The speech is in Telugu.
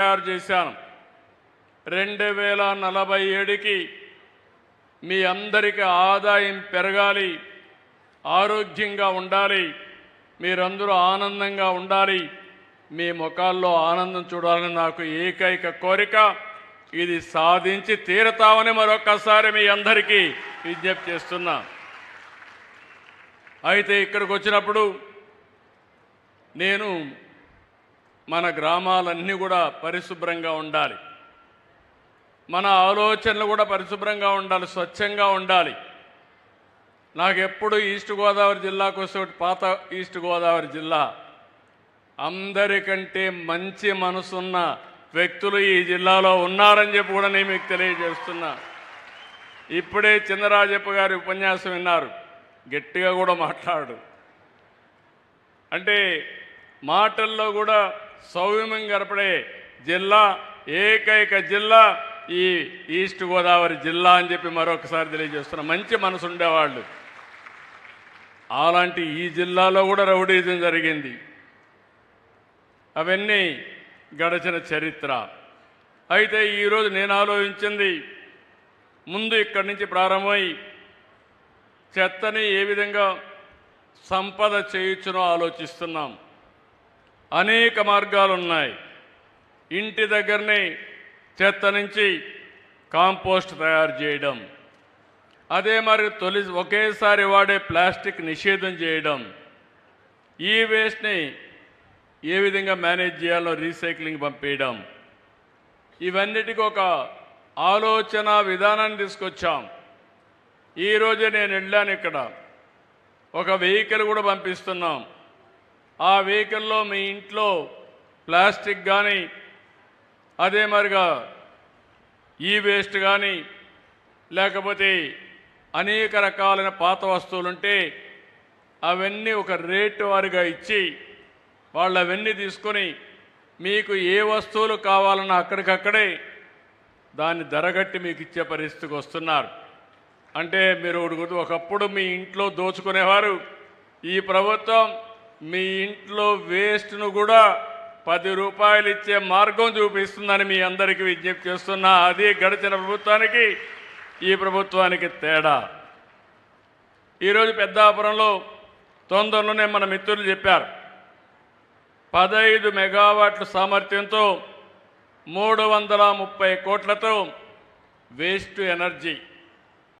తయారు చేశాను. రెండు వేల నలభై ఏడుకి మీ అందరికీ ఆదాయం పెరగాలి ఆరోగ్యంగా ఉండాలి మీరందరూ ఆనందంగా ఉండాలి మీ ముఖాల్లో ఆనందం చూడాలని నాకు ఏకైక కోరిక ఇది సాధించి తీరతామని మరొక్కసారి మీ అందరికీ విజ్ఞప్తి చేస్తున్నా. అయితే ఇక్కడికి వచ్చినప్పుడు నేను మన గ్రామాలన్నీ కూడా పరిశుభ్రంగా ఉండాలి. మన ఆలోచనలు కూడా పరిశుభ్రంగా ఉండాలి స్వచ్ఛంగా ఉండాలి. నాకు ఎప్పుడు ఈస్ట్ గోదావరి జిల్లాకు వస్తే పాత ఈస్ట్ గోదావరి జిల్లా. అందరికంటే మంచి మనసున్న వ్యక్తులు ఈ జిల్లాలో ఉన్నారని చెప్పి కూడా నేను మీకు తెలియజేస్తున్నా. ఇప్పుడే చిన్నరాజప్ప గారి ఉపన్యాసం విన్నారు. గట్టిగా కూడా మాట్లాడు. అంటే మాటల్లో కూడా సౌమ్యం గడపడే జిల్లా ఏకైక జిల్లా ఈ ఈస్ట్ గోదావరి జిల్లా అని చెప్పి మరొకసారి తెలియజేస్తున్నా. మంచి మనసు ఉండేవాళ్ళు. అలాంటి ఈ జిల్లాలో కూడా రౌడీజం జరిగింది. అవన్నీ గడచిన చరిత్ర. అయితే ఈరోజు నేను ఆలోచించింది ముందు ఇక్కడి నుంచి ప్రారంభమై చెత్తని ఏ విధంగా సంపద చేయొచ్చునో ఆలోచిస్తున్నాం. అనేక మార్గాలు ఉన్నాయి ఇంటి దగ్గరనే చెత్త నుంచి కాంపోస్ట్ తయారు చేయడం. అదే మరి తొలి ఒకేసారి వాడే ప్లాస్టిక్ నిషేధం చేయడం. ఈ వేస్ట్ని ఏ విధంగా మేనేజ్ చేయాలో రీసైక్లింగ్ పంపేయడం. ఇవన్నిటికీ ఒక ఆలోచన విధానాన్ని తీసుకొచ్చాం. ఈరోజే నేను వెళ్ళాను ఇక్కడ. ఒక వెహికల్ కూడా పంపిస్తున్నాం. ఆ వెహికల్లో మీ ఇంట్లో ప్లాస్టిక్ కానీ అదే మరిగా ఈ వేస్ట్ కానీ లేకపోతే అనేక రకాలైన పాత వస్తువులుంటే అవన్నీ ఒక రేటు వారిగా ఇచ్చి వాళ్ళు అవన్నీ తీసుకొని మీకు ఏ వస్తువులు కావాలన్నా అక్కడికక్కడే దాన్ని ధరగట్టి మీకు ఇచ్చే పరిస్థితికి వస్తున్నారు. అంటే మీరు ఒకటి ఒకప్పుడు మీ ఇంట్లో దోచుకునేవారు. ఈ ప్రభుత్వం మీ ఇంట్లో వేస్ట్ను కూడా పది రూపాయలు ఇచ్చే మార్గం చూపిస్తుందని మీ అందరికీ విజ్ఞప్తి చేస్తున్నా. అది గడిచిన ప్రభుత్వానికి ఈ ప్రభుత్వానికి తేడా. ఈరోజు పెద్దాపురంలో తొందరలోనే మన మిత్రులు చెప్పారు. పదహైదు మెగావాట్ల సామర్థ్యంతో మూడు వందల ముప్పై కోట్లతో వేస్ట్ ఎనర్జీ.